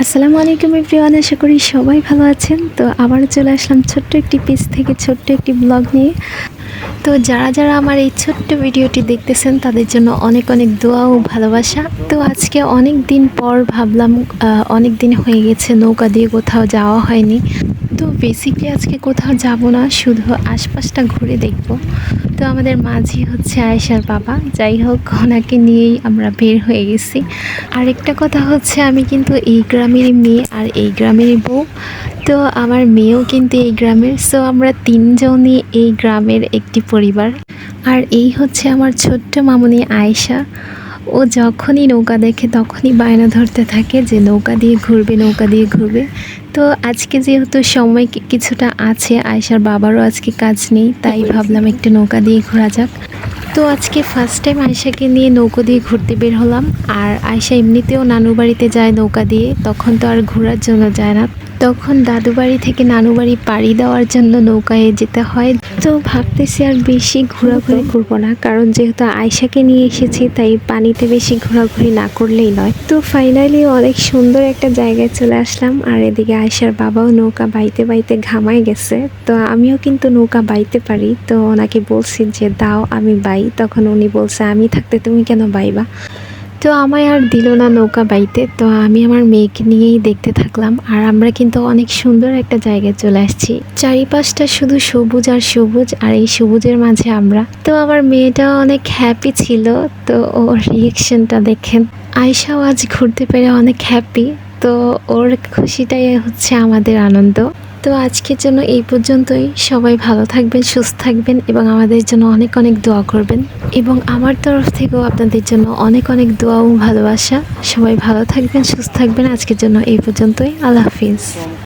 আসসালামু আলাইকুম এভরিওয়ান, আশা করি সবাই ভালো আছেন। তো আবার চলে আসলাম ছোট্ট একটি পেজ থেকে, ছোট্ট একটি ব্লগ নিয়ে। তো যারা যারা আমার এই ছোট্ট ভিডিওটি দেখতেছেন, তাদের জন্য অনেক অনেক দোয়া ও ভালোবাসা। তো আজকে অনেক দিন পর ভাবলাম অনেক দিন হয়ে গেছে, নৌকা দিয়ে কোথাও যাওয়া হয়নি। তো বেসিকলি আজকে কোথাও যাব না, শুধু আশপাশটা ঘুরে দেখব। তো আমাদের মাঝি হচ্ছে আয়েশার বাবা। যাই হোক, ওনাকে নিয়েই আমরা বের হয়ে গেছি। আরেকটা কথা হচ্ছে, আমি কিন্তু এই গ্রামের মেয়ে আর এই গ্রামের বউ। তো আমার মেয়েও কিন্তু এই গ্রামের। সো আমরা তিনজনই এই গ্রামের একটি পরিবার। আর এই হচ্ছে আমার ছোট্ট মামনি আয়েশা। ও যখনই নৌকা দেখে তখনই বায়না ধরতে থাকে যে নৌকা দিয়ে ঘুরবে, নৌকা দিয়ে ঘুরবে। তো আজকে যেহেতু সময় কিছুটা আছে, আয়েশার বাবারও আজকে কাজ নেই, তাই ভাবলাম একটু নৌকা দিয়ে ঘোরা যাক। তো আজকে ফার্স্ট টাইম আয়শাকে নিয়ে নৌকো দিয়ে ঘুরতে বের হলাম। আর আয়শা এমনিতেও নানু বাড়িতে যায় নৌকা দিয়ে, তখন তো আর ঘোরার জন্য যায় না। তখন দাদু বাড়ি থেকে নানু বাড়ি পাড়ি দেওয়ার জন্য নৌকায় যেতে হয়। তো ভাবতেছি আর বেশি ঘোরাঘুরি করব না, কারণ যেহেতু আয়শাকে নিয়ে এসেছি, তাই পানিতে বেশি ঘোরাঘুরি না করলেই নয়। তো ফাইনালি অনেক সুন্দর একটা জায়গায় চলে আসলাম, আর এদিকে আয়শার বাবাও নৌকা বাইতে বাইতে ঘামায় গেছে। তো আমিও কিন্তু নৌকা বাইতে পারি। তো ওনাকে বলছি যে, দাও, আমি বাই। তখন উনি বলছে, আমি থাকতে তুমি কেন বাইবা? তো আমায় আর দিল না নৌকা বাইতে, তো আমি আমার মেয়েকে নিয়েই দেখতে থাকলাম। আর আমরা কিন্তু অনেক সুন্দর একটা জায়গায় চলে আসছি। চারিপাশটা শুধু সবুজ আর সবুজ, আর এই সবুজের মাঝে আমরা। তো আমার মেয়েটা অনেক হ্যাপি ছিল, তো ওর রিয়েকশনটা দেখেন। আয়সাও আজ ঘুরতে পেরে অনেক হ্যাপি তো ওর খুশিটাই হচ্ছে আমাদের আনন্দ। তো আজকের জন্য এই পর্যন্তই। সবাই ভালো থাকবেন, সুস্থ থাকবেন এবং আমাদের জন্য অনেক অনেক দোয়া করবেন। এবং আমার তরফ থেকেও আপনাদের জন্য অনেক অনেক দোয়া ও ভালোবাসা। সবাই ভালো থাকবেন, সুস্থ থাকবেন। আজকের জন্য এই পর্যন্তই। আল্লাহ হাফিজ।